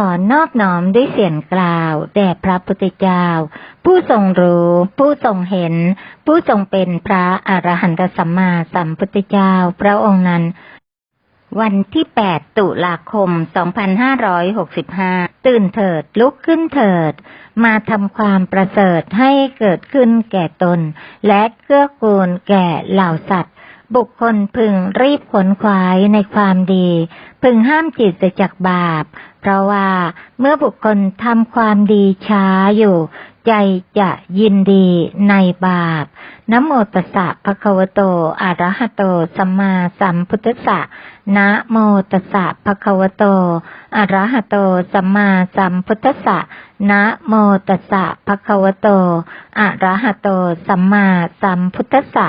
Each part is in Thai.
ขอนอบน้อมด้วยเสียงกล่าว แด่พระพุทธเจ้า ผู้ทรงรู้ ผู้ทรงเห็น ผู้ทรงเป็นพระอรหันตสัมมาสัมพุทธเจ้าพระองค์นั้น วันที่ 8 ตุลาคม 2565 ตื่นเถิดลุกขึ้นเถิด มาทำความประเสริฐให้เกิดขึ้นแก่ตน และเกื้อกูลแก่เหล่าสัตว์ บุคคลพึงรีบขนขวายในความดี พึงห้ามจิตเสียจากบาป เพราะว่าเมื่อบุคคลทำความดีช้าอยู่ ใจจะยินดีในบาปนะโมตัสสะภะคะวะโตอะระหะโต สัมมาสัมพุทธัสสะนะโมตัสสะภะคะวะโตอะระหะโต สัมมาสัมพุทธัสสะนะโมตัสสะภะคะวะโตอะระหะโต สัมมาสัมพุทธัสสะ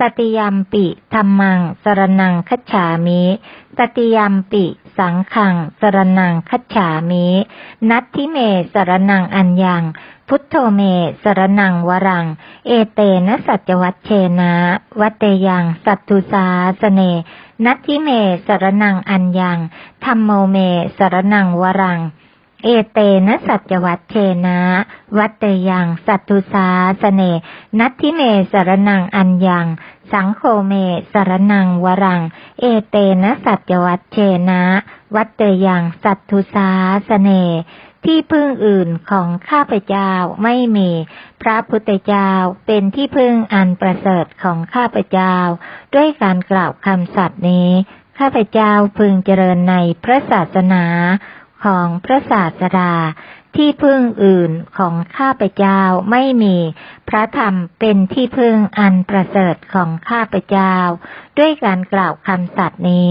ตติยามปิธัมมังสรนังคัจฉามิตติยามปิ สังฆังสรนังคัจฉามิ นัตทิเมสรนังอัญญัง พุทโธเมสรนังวรัง เอเตนะสัจวัตเชนะวัตเตยังสัตตุสาสเน นัตทิเมสรนังอัญญังธรรมโมเมสรนังวรัง เอเตนะสัจวัตเชนะ วัตเตยัง สัตตุสาสเน นัตทิเมสารนังอัญญัง สังโฆเมสารนังวรัง เอเตนะสัจวัตเชนะ วัตเตยัง สัตตุสาสเน ที่พึ่งอื่นของข้าพเจ้าไม่มี พระพุทธเจ้าเป็นที่พึ่งอันประเสริฐของข้าพเจ้า ด้วยการกล่าวคำสัตย์นี้ ข้าพเจ้าพึงเจริญในพระศาสนา ของพระศาสดา ที่พึ่งอื่นของข้าพเจ้าไม่มี พระธรรมเป็นที่พึ่งอันประเสริฐของข้าพเจ้า ด้วยการกล่าวคำสัตย์นี้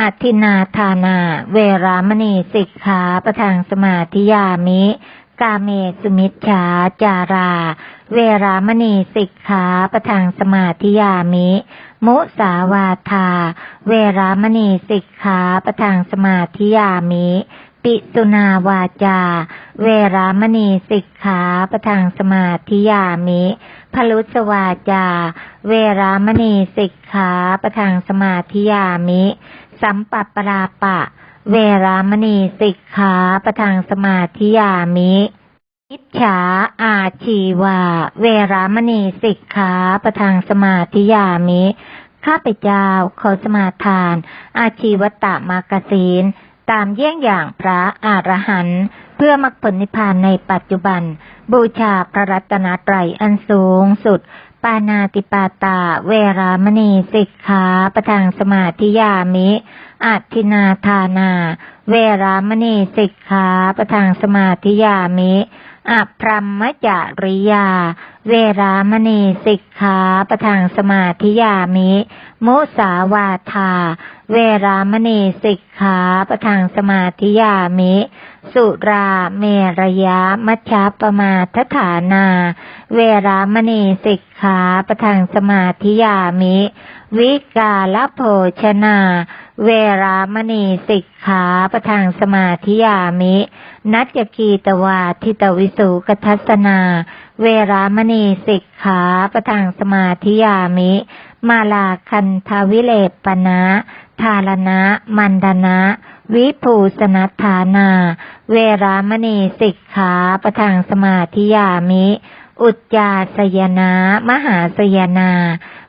อัตินาทานา เวรามณีสิกขาประทังสมาธิยามิ กาเมสุมิชฌาจารา เวรามณีสิกขาประทังสมาธิยามิ มุสาวาทา เวรามณีสิกขาประทังสมาธิยามิ ปิสุนาวาจา เวรามณีสิกขาประทังสมาธิยามิ พลุสวาจา เวรามณีสิกขาประทังสมาธิยามิ สัมปัปปราปะ เวรามณีสิกขาประทังสมาธิยามิอิจฉาอาชีวา เวรามณีสิกขาประทังสมาธิยามิ ข้าพเจ้าขอสมาทาน อาชีวตามากศีนตามเยี่ยงอย่างพระอรหันต์ เพื่อมรรคผลนิพพานในปัจจุบัน บูชาพระรัตนตรัยอันสูงสุด ปานาติปาตา เวรามณีสิกขาประทังสมาธิยามิอัตินาทานา เวรามณีสิกขาประทังสมาธิยามิอพรหมจาริยา เวรามณีสิกขาประทังสมาธิยามิ มุสาวาทา เวรามณีสิกขาประทังสมาธิยามิ สุราเมรยะมัชฌะปมาทฐานา เวรามณีสิกขาประทังสมาธิยามิ วิกาลโภชนา เวรามณีสิกขาประทังสมาธิยามิ นัจจกีตวาทิตวิสุกทัสนา เวรามณีสิกขาประทังสมาธิยามิ มาลาคันทวิเลปนะทารณะ มันดนะวิภูสนัฐานา เวรามณีสิกขาประทังสมาธิยามิ อุจจาสยนามหาสยนา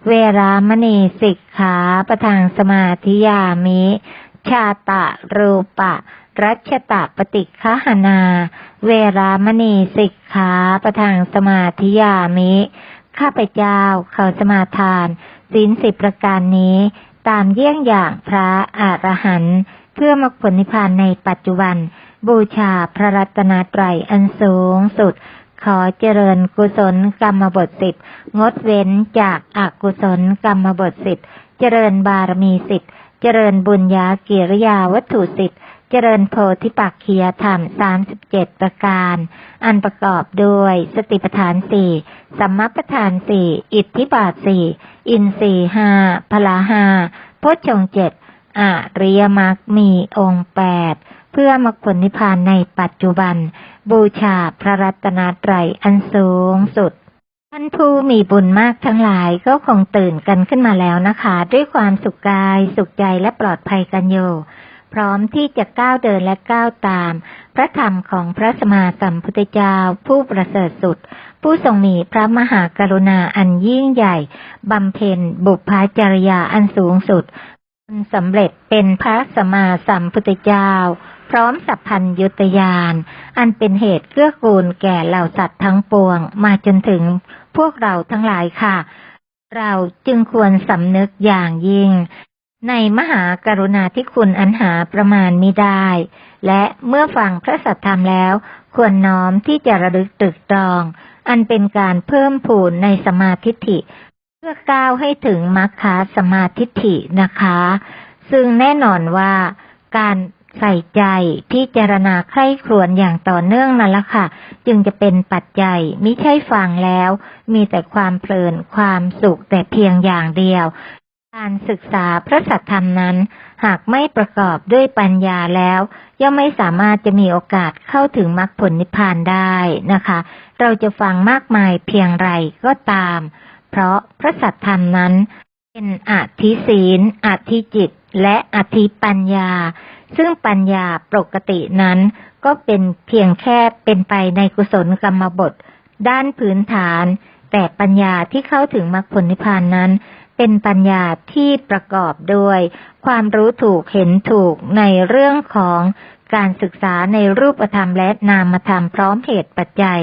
เวรามณีสิกขาประทังสมาธิยามิ ชาตะรูปะ รัชตะปฏิคหนา เวรามณีสิกขาประทังสมาธิยามิ ข้าพเจ้าเขาสมาทาน ศีลสิบประการนี้ ตามเยี่ยงอย่างพระอรหันต์เพื่อมรรคผลนิพพานในปัจจุบัน บูชาพระรัตนตรัยอันสูงสุด ขอเจริญกุศลกรรมบทสิบงดเว้นจากอากุศลกรรมบทสิบเจริญบารมีสิบเจริญบุญญากิริยาวัตถุสิบ เจริญโพธิปักขียธรรมสามสิบเจ็ดประการ อันประกอบด้วยสติปัฏฐานสี่สัมมาปัฏฐานสี่อิทธิบาทสี่อินทรีย์ห้าพละห้าโพชฌงเจ็ดอริยมรรคมีองค์แปดเพื่อมรรคผลนิพพานในปัจจุบัน บูชาพระรัตนตรัยอันสูงสุดท่านผู้มีบุญมากทั้งหลายก็คงตื่นกันขึ้นมาแล้วนะคะ ด้วยความสุขกายสุขใจและปลอดภัยกันอยู่ พร้อมที่จะก้าวเดินและก้าวตาม พระธรรมของพระสมมาสัมพุทธเจ้าผู้ประเสริฐสุด ผู้ทรงมีพระมหากรุณาอันยิ่งใหญ่บำเพ็ญบุพจริยาอันสูงสุดสำเร็จเป็นพระสมมาสัมพุทธเจ้า พร้อมสัพพัญยุตยาน อันเป็นเหตุเกื้อกูลแก่เหล่าสัตว์ทั้งปวง มาจนถึงพวกเราทั้งหลายค่ะ เราจึงควรสำนึกอย่างยิ่ง ในมหากรุณาธิคุณอันหาประมาณมิได้ และเมื่อฟังพระสัทธรรมแล้ว ควรน้อมที่จะระลึกตรึกตรอง อันเป็นการเพิ่มพูนในสมาธิิเพื่อก้าวให้ถึงมรรคสมาธิฐินะคะ ซึ่งแน่นอนว่าการใส่ใจพิจารณาใคร่ครวญอย่างต่อเนื่องนั่นละค่ะ จึงจะเป็นปัจจัยมิใช่ฟังแล้ว มีแต่ความเพลินความสุขแต่เพียงอย่างเดียว การศึกษาพระสัทธรรมนั้น หากไม่ประกอบด้วยปัญญาแล้ว ย่อมไม่สามารถจะมีโอกาสเข้าถึงมรรคผลนิพพานได้นะคะ เราจะฟังมากมายเพียงไรก็ตาม เพราะพระสัทธรรมนั้น เป็นอธิศีลอธิจิต และอธิปัญญา ซึ่งปัญญาปกตินั้น ก็เป็นเพียงแค่เป็นไปในกุศลกรรมบท ด้านพื้นฐาน แต่ปัญญาที่เข้าถึงมรรคผลนิพพานนั้น เป็นปัญญาที่ประกอบด้วย ความรู้ถูกเห็นถูกในเรื่องของการศึกษาในรูปธรรมและนามธรรมพร้อมเหตุปัจจัย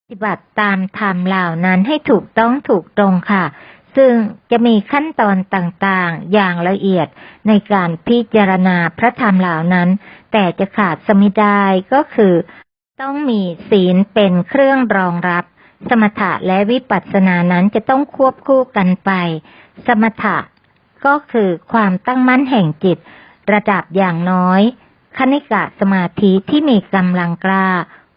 ปฏิบัติตามธรรมเหล่านั้นให้ถูกต้องถูกตรงค่ะ ซึ่งจะมีขั้นตอนต่างๆ อย่างละเอียดในการพิจารณาพระธรรมเหล่านั้น แต่จะขาดสมิได้ก็คือ ต้องมีศีลเป็นเครื่องรองรับ สมถะและวิปัสสนานั้นจะต้องควบคู่กันไป สมถะก็คือความตั้งมั่นแห่งจิต ระดับอย่างน้อยคณิกะสมาธิที่มีกำลังกล้า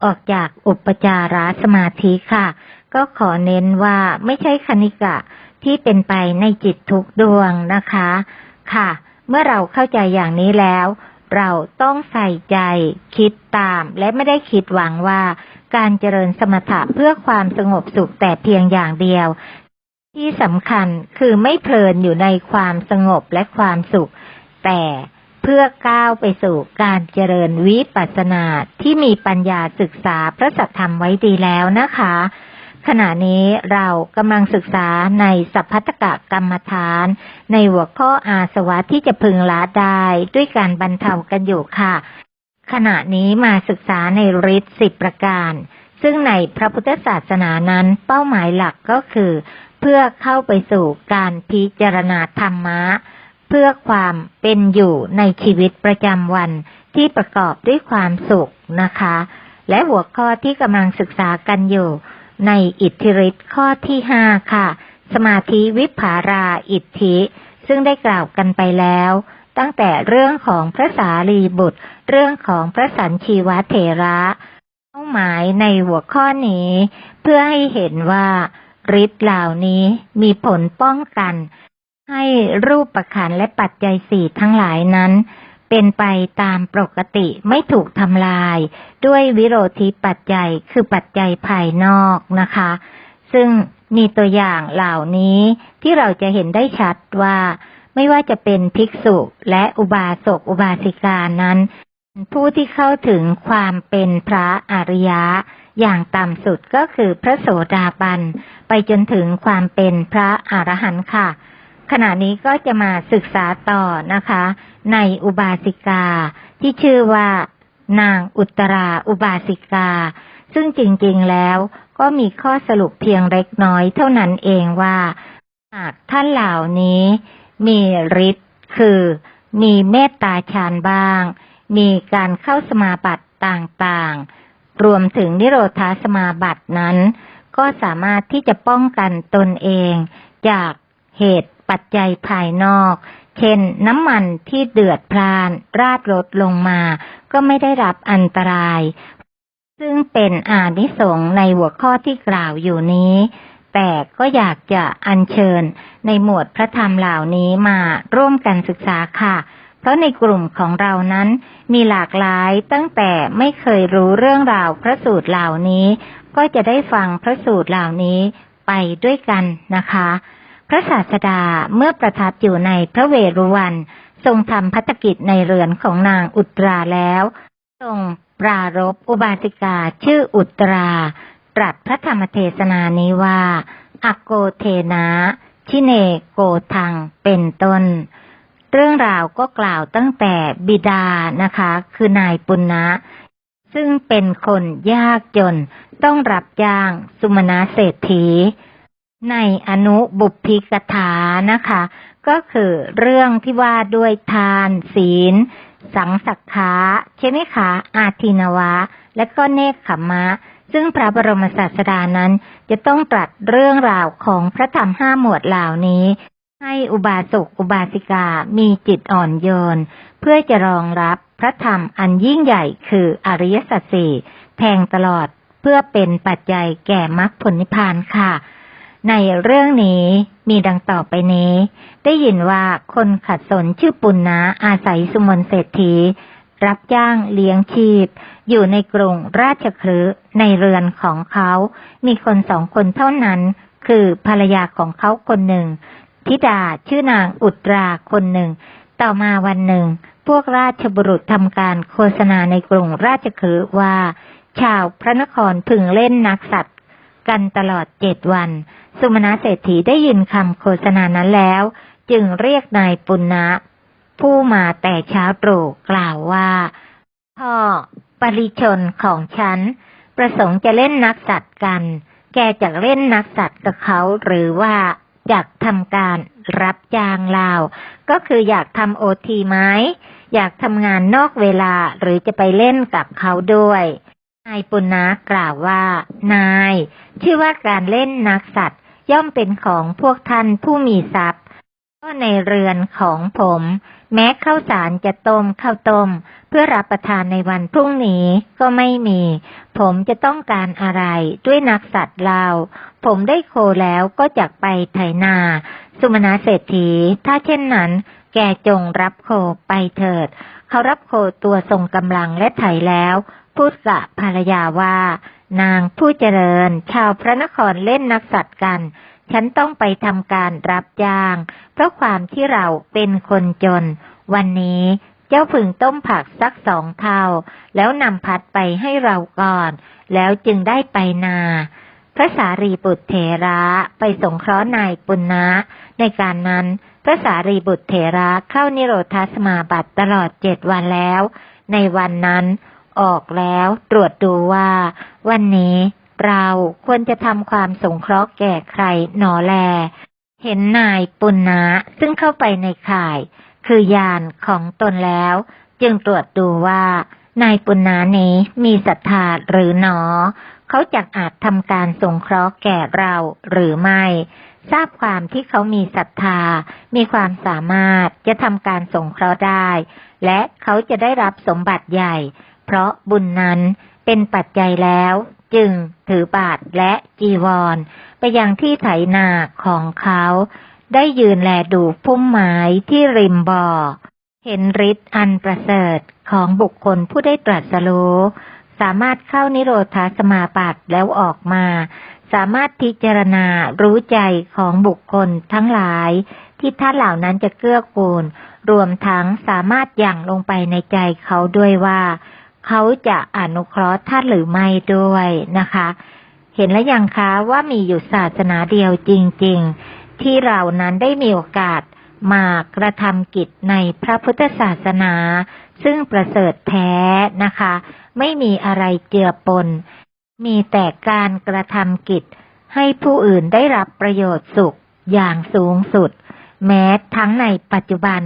ออกจากอุปจาระสมาธิค่ะ ก็ขอเน้นว่าไม่ใช่คณิกะที่เป็นไปในจิตทุกดวงนะคะ ค่ะ เมื่อเราเข้าใจอย่างนี้แล้ว เราต้องใส่ใจคิดตาม และไม่ได้คิดหวังว่า การเจริญสมถะเพื่อความสงบสุขแต่เพียงอย่างเดียว ที่สำคัญคือไม่เพลินอยู่ในความสงบและความสุข แต่เพื่อก้าวไปสู่การเจริญวิปัสสนาที่มีปัญญาศึกษาพระสัทธรรมไว้ดีแล้วนะคะ ขณะนี้เรากำลังศึกษาในสัพพัตกะกรรมฐาน ในหัวข้ออาสวะที่จะพึงละได้ด้วยการบรรเทากันอยู่ค่ะ ขณะนี้มาศึกษาในฤทธิ์สิบประการ ซึ่งในพระพุทธศาสนานั้นเป้าหมายหลักก็คือ เพื่อเข้าไปสู่การพิจารณาธรรมะ เพื่อความเป็นอยู่ในชีวิตประจำวันที่ประกอบด้วยความสุขนะคะ และหัวข้อที่กำลังศึกษากันอยู่ในอิทธิฤทธิ์ข้อที่ห้าค่ะ สมาธิวิภาราอิทธิ ซึ่งได้กล่าวกันไปแล้ว ตั้งแต่เรื่องของพระสารีบุตร เรื่องของพระสันชีวเถระ เป้าหมายในหัวข้อนี้ เพื่อให้เห็นว่า ฤทธิ์เหล่านี้มีผลป้องกัน ให้รูปประคันและปัจจัยสี่ทั้งหลายนั้น เป็นไปตามปกติไม่ถูกทำลาย ด้วยวิโรธิปัจจัยคือปัจจัยภายนอกนะคะ ซึ่งมีตัวอย่างเหล่านี้ที่เราจะเห็นได้ชัดว่า ไม่ว่าจะเป็นภิกษุและอุบาสกอุบาสิกานั้น ผู้ที่เข้าถึงความเป็นพระอริยะอย่างต่ำสุดก็คือพระโสดาบัน ไปจนถึงความเป็นพระอรหันต์ค่ะ ขณะนี้ก็จะมาศึกษาต่อนะคะ ในอุบาสิกาที่ชื่อว่านางอุตราอุบาสิกา ซึ่งจริงๆแล้วก็มีข้อสรุปเพียงเล็กน้อยเท่านั้นเองว่าหากท่านเหล่านี้มีฤทธิ์คือมีเมตตาฌานบ้าง มีการเข้าสมาบัติต่างๆ รวมถึงนิโรธาสมาบัตินั้น ก็สามารถที่จะป้องกันตนเอง จากเหตุปัจจัยภายนอก เช่นน้ำมันที่เดือดพล่าน ราดรถลงมา ก็ไม่ได้รับอันตราย ซึ่งเป็นอานิสงส์ในหัวข้อที่กล่าวอยู่นี้ แต่ก็อยากจะอัญเชิญในหมวดพระธรรมเหล่านี้มาร่วมกันศึกษาค่ะเพราะในกลุ่มของเรานั้นมีหลากหลายตั้งแต่ไม่เคยรู้เรื่องราวพระสูตรเหล่านี้ ก็จะได้ฟังพระสูตรเหล่านี้ไปด้วยกันนะคะ พระศาสดาเมื่อประทับอยู่ในพระเวรุวัน ทรงทำพัฒกิจในเรือนของนางอุตราแล้ว ทรงปรารบอุบาสิกาชื่ออุตราตรัสพระธรรมเทศนานี้ว่าอโกเทนะชิเนโกทังเป็นต้น เรื่องราวก็กล่าวตั้งแต่บิดานะคะ คือนายปุณณะ ซึ่งเป็นคนยากจนต้องรับจ้างสุมนาเศรษฐี ในอนุบุพพิกถานะคะ ก็คือเรื่องที่ว่าด้วยทานศีล สังสักขาใช่ไหมคะอาทินวะ และก็เนคขมมะซึ่งพระบรมศาสดานั้นจะต้องตรัสเรื่องราวของพระธรรมห้าหมวดเหล่านี้ ให้อุบาสกอุบาสิกามีจิตอ่อนโยน เพื่อจะรองรับพระธรรมอันยิ่งใหญ่คืออริยสัจสี่แทงตลอดเพื่อเป็นปัจจัยแก่มรรคผลนิพพานค่ะ ในเรื่องนี้มีดังต่อไปนี้ ได้ยินว่าคนขัดสนชื่อปุณณะอาศัยสุมนเศรษฐี รับจ้างเลี้ยงชีพ อยู่ในกรุงราชคฤห์ในเรือนของเขา มีคนสองคนเท่านั้นคือภรรยาของเขาคนหนึ่ง ธิดาชื่อนางอุตราคนหนึ่ง ต่อมาวันหนึ่ง พวกราชบุรุษทำการโฆษณาในกรุงราชคฤห์ว่า ชาวพระนครพึงเล่นนักสัตว์กันตลอดเจ็ดวัน สุมาณะเศรษฐีได้ยินคำโฆษณานั้นแล้ว จึงเรียกนายปุณณะผู้มาแต่เช้าตรู่กล่าวว่า พ่อ ปริชนของฉัน ประสงค์จะเล่นนักสัตว์กัน แกจะเล่นนักสัตว์กับเขาหรือว่า อยากทำการรับจ้างลาว ก็คืออยากทำโอทีไหมอยากทำงานนอกเวลาหรือจะไปเล่นกับเขาด้วยนายปุณณะกล่าวว่า นาย ชื่อว่าการเล่นนักสัตว์ย่อมเป็นของพวกท่านผู้มีทรัพย์ ก็ในเรือนของผม แม้ข้าวสารจะต้มข้าวต้ม เพื่อรับประทานในวันพรุ่งนี้ก็ไม่มี ผมจะต้องการอะไรด้วยนักสัตว์เราผมได้โคแล้วก็จะไปไถนา สุมาณะเศรษฐี ถ้าเช่นนั้น แกจงรับโคไปเถิด เขารับโคตัวทรงกำลังและไถแล้ว พูดกับภรรยาว่า นางผู้เจริญ ชาวพระนครเล่นนักสัตว์กัน ฉันต้องไปทำการรับจ้าง เพราะความที่เราเป็นคนจน วันนี้เจ้าพึงต้มผักสักสองเท่า แล้วนำพัดไปให้เราก่อน แล้วจึงได้ไปนา พระสารีบุตรเถระไปสงเคราะห์นายปุณณะในการนั้น พระสารีบุตรเถระเข้านิโรธาสมาบัติตลอดเจ็ดวันแล้ว ในวันนั้นออกแล้วตรวจดูว่า วันนี้ เราควรจะทำความสงเคราะห์แก่ใครหนอแล เห็นนายปุณณะซึ่งเข้าไปในข่าย คือยานของตนแล้ว จึงตรวจดูว่า นายปุณณะนี้มีศรัทธาหรือหนอ เขาจักอาจทำการสงเคราะห์แก่เราหรือไม่ ทราบความที่เขามีศรัทธา มีความสามารถจะทำการสงเคราะห์ได้ และเขาจะได้รับสมบัติใหญ่ เพราะบุญนั้นเป็นปัจจัยแล้ว จึงถือบาทและจีวร ไปยังที่ไถนาของเขา ได้ยืนแลดูพุ่มไม้ที่ริมบ่อ เห็นฤทธิ์อันประเสริฐของบุคคลผู้ได้ตรัสรู้สามารถเข้านิโรธาสมาบัติแล้วออกมา สามารถพิจารณารู้ใจของบุคคลทั้งหลาย ที่ท่านเหล่านั้นจะเกื้อกูล รวมทั้งสามารถยั่งลงไปในใจเขาด้วยว่า เขาจะอนุเคราะห์ท่านหรือไม่ด้วยนะคะ เห็นแล้วยังคะว่ามีอยู่ศาสนาเดียวจริง ๆ ที่เรานั้นได้มีโอกาสมากระทำกิจในพระพุทธศาสนา ซึ่งประเสริฐแท้นะคะ ไม่มีอะไรเจือปน มีแต่การกระทำกิจให้ผู้อื่นได้รับประโยชน์สุขอย่างสูงสุด แม้ทั้งในปัจจุบัน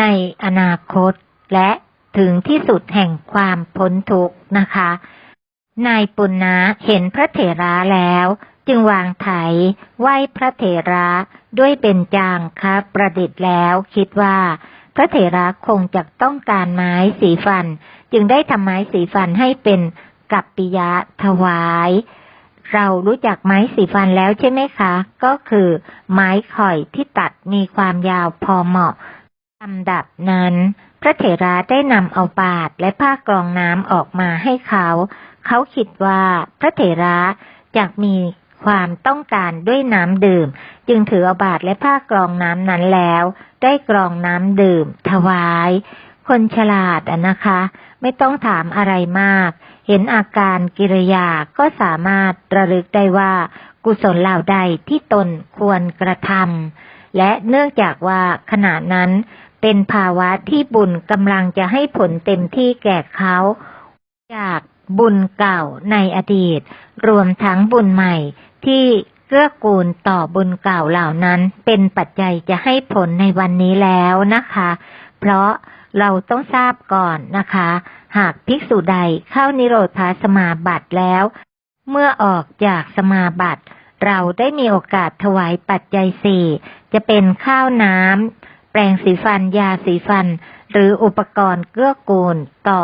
ในอนาคตและ ถึงที่สุดแห่งความพ้นทุกข์นะคะ นายปุณณะเห็นพระเถระแล้ว จึงวางไถไหว้พระเถระด้วยเป็นจางคะประดิษฐ์แล้วคิดว่า พระเถระคงจะต้องการไม้สีฟัน จึงได้ทำไม้สีฟันให้เป็นกัปปิยะถวาย เรารู้จักไม้สีฟันแล้วใช่ไหมคะ ก็คือไม้ข่อยที่ตัดมีความยาวพอเหมาะลำดับนั้น พระเถระได้นำเอาบาตรและผ้ากรองน้ำออกมาให้เขา เขาคิดว่าพระเถระจะมีความต้องการด้วยน้ำดื่ม จึงถือเอาบาตรและผ้ากรองน้ำนั้นแล้ว ได้กรองน้ำดื่ม ถวาย คนฉลาดอะนะคะ ไม่ต้องถามอะไรมาก เห็นอาการกิริยาก็สามารถระลึกได้ว่า กุศลเหล่าใดที่ตนควรกระทำและเนื่องจากว่าขณะนั้น เป็นภาวะที่บุญกำลังจะให้ผลเต็มที่แก่เขา จากบุญเก่าในอดีต รวมทั้งบุญใหม่ที่เกื้อกูลต่อบุญเก่าเหล่านั้น เป็นปัจจัยจะให้ผลในวันนี้แล้วนะคะ เพราะเราต้องทราบก่อนนะคะ หากภิกษุใดเข้านิโรธาสมาบัติแล้ว เมื่อออกจากสมาบัติ เราได้มีโอกาสถวายปัจจัยสี่จะเป็นข้าวน้ำ แปรงสีฟันยาสีฟัน หรืออุปกรณ์เกื้อกูล ต่อ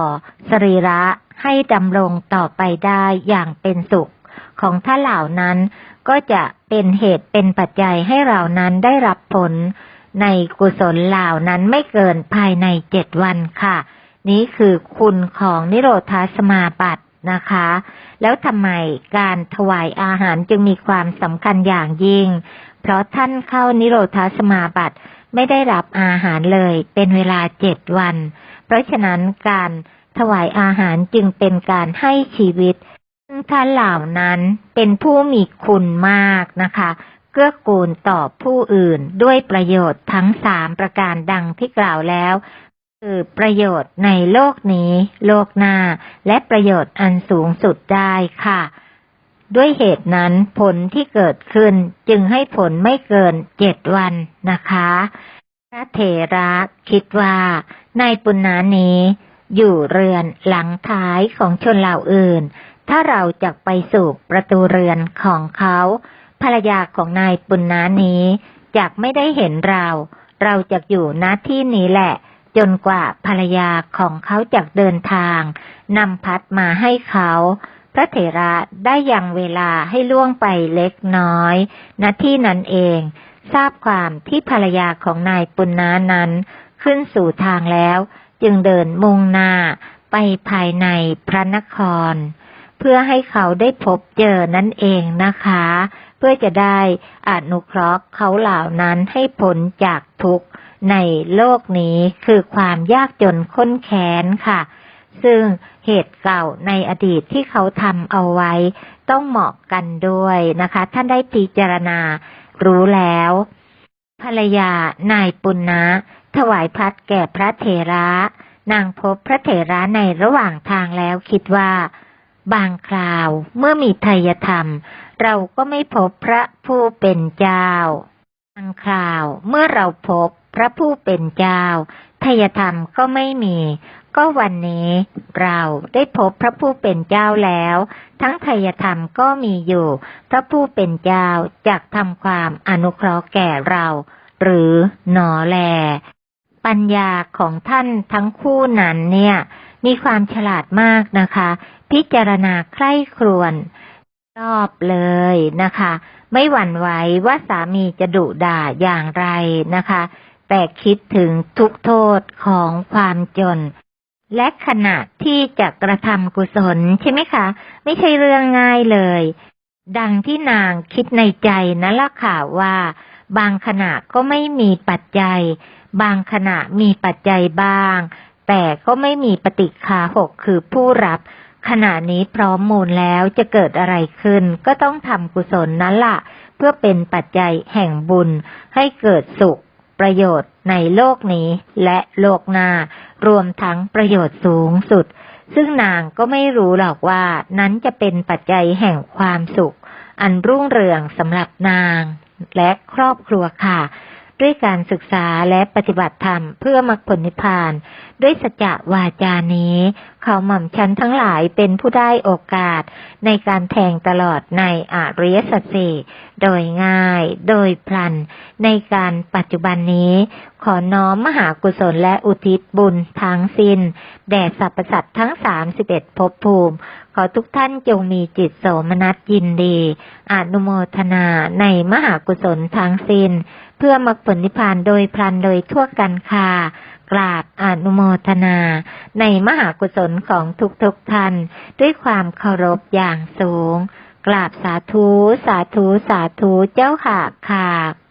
สรีระให้ดำรงต่อไปได้อย่างเป็นสุข ของท่านเหล่านั้นก็จะเป็นเหตุเป็นปัจจัยให้เรานั้นได้รับผล ในกุศลเหล่านั้นไม่เกินภายในเจ็ดวันค่ะ นี้คือคุณของนิโรธาสมาบัตินะคะ แล้วทำไมการถวายอาหารจึงมีความสำคัญอย่างยิ่ง เพราะท่านเข้านิโรธาสมาบัติ ไม่ได้รับอาหารเลย เป็นเวลาเจ็ดวัน เพราะฉะนั้นการถวายอาหารจึงเป็นการให้ชีวิต ซึ่งท่านเหล่านั้นเป็นผู้มีคุณมากนะคะเกื้อกูลต่อผู้อื่นด้วยประโยชน์ทั้งสามประการดังที่กล่าวแล้ว คือประโยชน์ในโลกนี้ โลกหน้า และประโยชน์อันสูงสุดได้ค่ะ ด้วยเหตุนั้นผลที่เกิดขึ้นจึงให้ผลไม่เกินเจ็ดวันนะคะ พระเถระคิดว่า นายปุณณานี้ อยู่เรือนหลังท้ายของชนเหล่าอื่น ถ้าเราจะไปสู่ประตูเรือนของเขา ภรรยาของนายปุณณานี้จะไม่ได้เห็นเรา เราจะอยู่ณที่นี้แหละ จนกว่าภรรยาของเขาจะเดินทางนำพัดมาให้เขา พระเถระได้ยังเวลาให้ล่วงไปเล็กน้อยณที่นั้นเอง ทราบความที่ภรรยาของนายปุณณานั้น ขึ้นสู่ทางแล้ว จึงเดินมุ่งหน้าไปภายในพระนคร เพื่อให้เขาได้พบเจอนั่นเองนะคะ เพื่อจะได้อนุเคราะห์เขาเหล่านั้นให้พ้นจากทุกข์ในโลกนี้คือความยากจนข้นแค้นค่ะ ซึ่งเหตุเก่าในอดีตที่เขาทำเอาไว้ ต้องเหมาะกันด้วยนะคะ ท่านได้พิจารณารู้แล้ว ภรรยานายปุณณะถวายพัดแก่พระเถระ นางพบพระเถระในระหว่างทางแล้วคิดว่า บางคราวเมื่อมีไทยธรรม เราก็ไม่พบพระผู้เป็นเจ้า บางคราวเมื่อเราพบพระผู้เป็นเจ้าทยธรรมก็ไม่มี ก็วันนี้เราได้พบพระผู้เป็นเจ้าแล้ว ทั้งไทยธรรมก็มีอยู่ พระผู้เป็นเจ้าจักทำความอนุเคราะห์แก่เรา หรือหนอแล ปัญญาของท่านทั้งคู่นั้นเนี่ย มีความฉลาดมากนะคะ พิจารณาใคร่ครวญรอบเลยนะคะ ไม่หวั่นไหวว่าสามีจะดุด่าอย่างไรนะคะ แต่คิดถึงทุกโทษของความจน และขณะที่จะกระทำกุศลใช่ไหมคะ ไม่ใช่เรื่องง่ายเลย ดังที่นางคิดในใจนั่นละค่ะว่า บางขณะก็ไม่มีปัจจัย บางขณะมีปัจจัยบ้าง แต่ก็ไม่มีปฏิคาหกคือผู้รับ ขณะนี้พร้อมมูลแล้วจะเกิดอะไรขึ้น ก็ต้องทำกุศลนั้นละ่ะเพื่อเป็นปัจจัยแห่งบุญให้เกิดสุขประโยชน์ในโลกนี้และโลกหน้า รวมทั้งประโยชน์สูงสุด ซึ่งนางก็ไม่รู้หรอกว่านั้นจะเป็นปัจจัยแห่งความสุข อันรุ่งเรืองสำหรับนางและครอบครัวค่ะ ด้วยการศึกษาและปฏิบัติธรรมเพื่อมรรคผลนิพพาน ด้วยสัจจะวาจานี้ เขาหม่อมชันทั้งหลายเป็นผู้ได้โอกาส ในการแทงตลอดในอริยสัจสี่โดยง่าย โดยพลัน ในการปัจจุบันนี้ ขอน้อมมหากุศลและอุทิศบุญทั้งสิ้น แด่สรรพสัตว์ทั้งสามสิบเอ็ดภพภูมิ ขอทุกท่านจงมีจิตโสมนัสยินดี อนุโมทนาในมหากุศลทั้งสิ้น พื่อมรรคผลนิพพานโดยพลันโดยทั่วกันค่ะกราบอนุโมทนา ในมหากุศลของทุกๆทท่านด้วยความเคารพอย่างสูง กราบสาธุ สาธุ สาธุเจ้าค่ะค่ะ